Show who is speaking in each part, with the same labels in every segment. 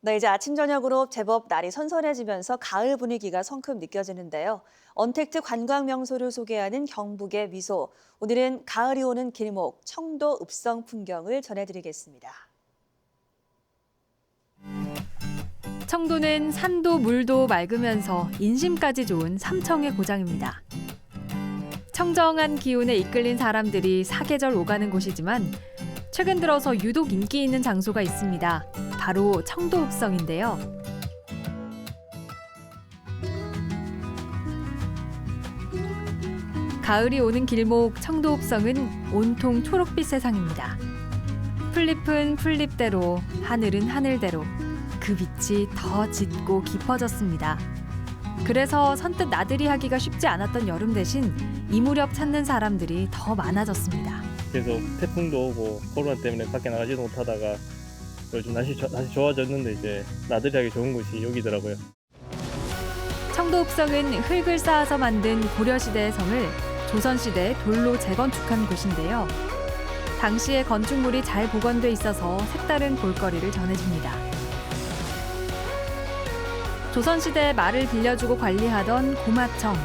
Speaker 1: 네, 이제 아침 저녁으로 제법 날이 선선해지면서 가을 분위기가 성큼 느껴지는데요. 언택트 관광 명소를 소개하는 경북의 미소. 오늘은 가을이 오는 길목 청도 읍성 풍경을 전해드리겠습니다.
Speaker 2: 청도는 산도 물도 맑으면서 인심까지 좋은 삼청의 고장입니다. 청정한 기운에 이끌린 사람들이 사계절 오가는 곳이지만 최근 들어서 유독 인기 있는 장소가 있습니다. 바로 청도 읍성인데요. 가을이 오는 길목 청도 읍성은 온통 초록빛 세상입니다. 풀잎은 풀잎대로 하늘은 하늘대로 그 빛이 더 짙고 깊어졌습니다. 그래서 선뜻 나들이 하기가 쉽지 않았던 여름 대신 이 무렵 찾는 사람들이 더 많아졌습니다.
Speaker 3: 계속 태풍도 오고 코로나 때문에 밖에 나가지도 못하다가 요즘 날씨 저- 다시 좋아졌는데 이제 나들이 하기 좋은 곳이 여기더라고요.
Speaker 2: 청도 읍성은 흙을 쌓아서 만든 고려시대의 성을 조선시대 돌로 재건축한 곳인데요. 당시의 건축물이 잘 보건돼 있어서 색다른 볼거리를 전해줍니다. 조선시대 말을 빌려주고 관리하던 고마청.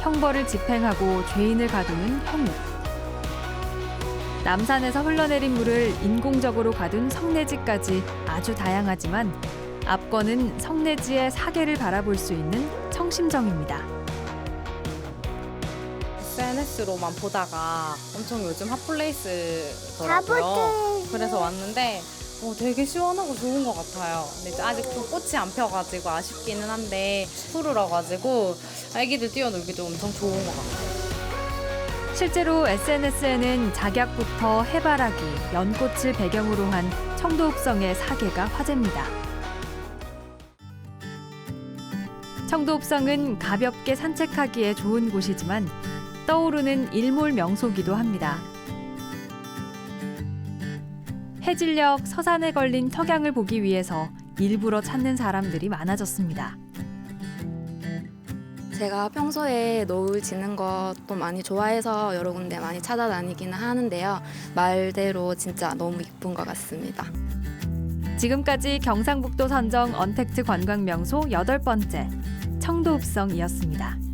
Speaker 2: 형벌을 집행하고 죄인을 가두는 형우. 남산에서 흘러내린 물을 인공적으로 가둔 성내지까지 아주 다양하지만 앞권은 성내지의 사계를 바라볼 수 있는 청심정입니다.
Speaker 4: SNS로만 보다가 엄청 요즘 핫플레이스더라고요. 그래서 왔는데 어, 되게 시원하고 좋은 것 같아요. 근데 아직 좀 꽃이 안 펴가지고 아쉽기는 한데 푸르러 가지고 아기들 뛰어놀기도 엄청 좋은 것 같아요.
Speaker 2: 실제로 SNS에는 작약부터 해바라기, 연꽃을 배경으로 한 청도읍성의 사계가 화제입니다. 청도읍성은 가볍게 산책하기에 좋은 곳이지만 떠오르는 일몰 명소기도 합니다. 해질녘 서산에 걸린 석양을 보기 위해서 일부러 찾는 사람들이 많아졌습니다.
Speaker 5: 제가 평소에 노을 지는 것도 많이 좋아해서 여러 군데 많이 찾아다니기는 하는데요. 말대로 진짜 너무 이쁜 것 같습니다.
Speaker 2: 지금까지 경상북도 선정 언택트 관광 명소 여덟 번째 청도읍성이었습니다.